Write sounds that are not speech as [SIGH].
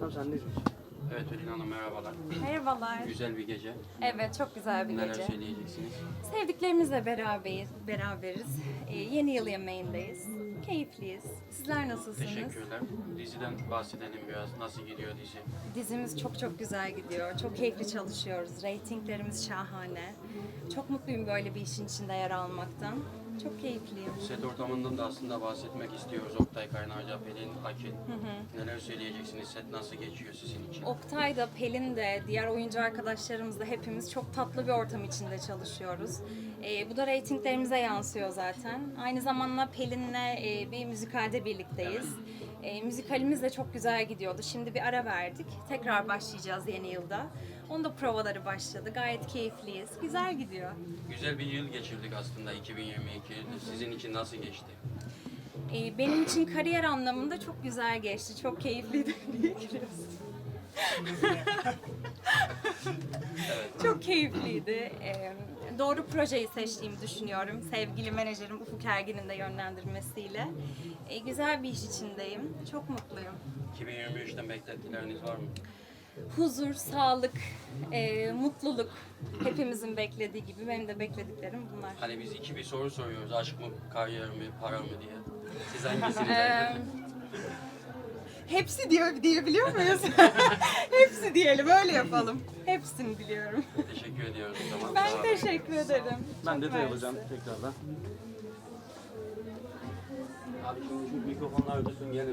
Tamam sen ne diyorsun? Evet Tülin Hanım merhabalar. Merhabalar. Güzel bir gece. Evet çok güzel bir Neler gece. söyleyeceksiniz? Sevdiklerimizle beraberiz. beraberiz. Ee, yeni yıl yemeğindeyiz. Keyifliyiz. Sizler nasılsınız? Teşekkürler. Diziden bahsedelim biraz. Nasıl gidiyor dizi? Dizimiz çok çok güzel gidiyor. Çok keyifli çalışıyoruz. Reytinglerimiz şahane. Çok mutluyum böyle bir işin içinde yer almaktan. Çok keyifliyim. Set ortamından da aslında bahsetmek istiyoruz. Oktay Kaynarca, Pelin Akil. Neler söyleyeceksiniz? Set nasıl geçiyor sizin için? Oktay da, Pelin de, diğer oyuncu arkadaşlarımız da hepimiz çok tatlı bir ortam içinde çalışıyoruz. Ee, bu da reytinglerimize yansıyor zaten. Aynı zamanda Pelin'le e, bir müzikalde birlikteyiz. Ee, müzikalimiz de çok güzel gidiyordu. Şimdi bir ara verdik. Tekrar başlayacağız yeni yılda. Onun da provaları başladı. Gayet keyifliyiz. Güzel gidiyor. Güzel bir yıl geçirdik aslında 2022. Sizin için nasıl geçti? Ee, benim için kariyer anlamında çok güzel geçti. Çok keyifliydi. Keyifliydi. Ee, doğru projeyi seçtiğimi düşünüyorum. Sevgili menajerim Ufuk Ergin'in de yönlendirmesiyle. Ee, güzel bir iş içindeyim. Çok mutluyum. 2023'ten beklentileriniz var mı? Huzur, sağlık, e, mutluluk. Hepimizin beklediği gibi benim de beklediklerim bunlar. Hani biz iki bir soru soruyoruz. Aşk mı, kariyer mi, para mı diye. Siz hangisini tercih hepsi diyor diyebiliyor muyuz? [LAUGHS] Hepsi [LAUGHS] diyelim, öyle yapalım. Hepsini biliyorum. Teşekkür ediyoruz [LAUGHS] o zaman. Ben teşekkür ederim. Ben Çok detay mersi. alacağım tekrardan. Abi şimdi şu mikrofonlar ötesün gelin.